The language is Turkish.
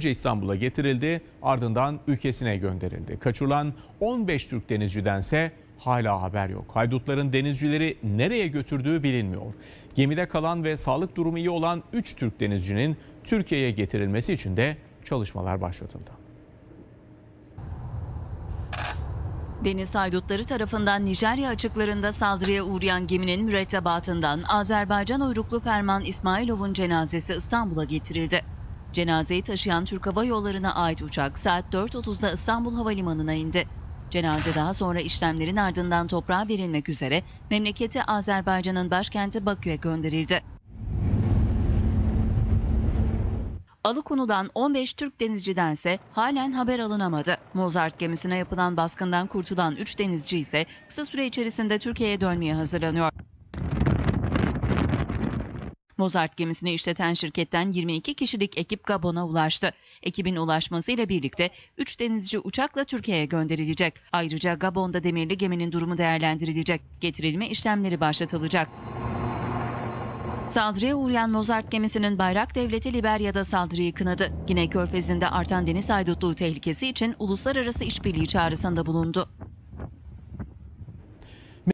Önce İstanbul'a getirildi, ardından ülkesine gönderildi. Kaçırılan 15 Türk denizcidense hala haber yok. Haydutların denizcileri nereye götürdüğü bilinmiyor. Gemide kalan ve sağlık durumu iyi olan 3 Türk denizcinin Türkiye'ye getirilmesi için de çalışmalar başlatıldı. Deniz haydutları tarafından Nijerya açıklarında saldırıya uğrayan geminin mürettebatından Azerbaycan uyruklu Ferman İsmailov'un cenazesi İstanbul'a getirildi. Cenazeyi taşıyan Türk Hava Yolları'na ait uçak saat 4.30'da İstanbul Havalimanı'na indi. Cenaze daha sonra işlemlerin ardından toprağa verilmek üzere memleketi Azerbaycan'ın başkenti Bakü'ye gönderildi. Alıkonu'dan 15 Türk denizcidense halen haber alınamadı. Mozart gemisine yapılan baskından kurtulan 3 denizci ise kısa süre içerisinde Türkiye'ye dönmeye hazırlanıyor. Mozart gemisini işleten şirketten 22 kişilik ekip Gabon'a ulaştı. Ekibin ulaşmasıyla birlikte 3 denizci uçakla Türkiye'ye gönderilecek. Ayrıca Gabon'da demirli geminin durumu değerlendirilecek. Getirilme işlemleri başlatılacak. Saldırıya uğrayan Mozart gemisinin bayrak devleti Liberya'da saldırıyı kınadı. Güney Körfezi'nde artan deniz haydutluğu tehlikesi için uluslararası işbirliği çağrısında bulundu.